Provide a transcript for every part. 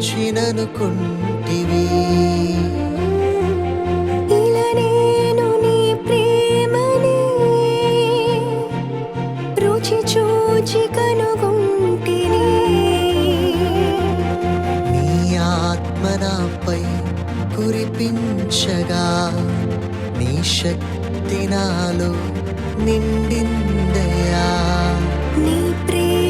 మర్చిననుకుంటివి చూచి కనుగుంటిని. నీ ఆత్మ నాపై కురిపించగా నీ శక్తి నాలో నిండిందయా. నీ ప్రేమ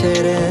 seré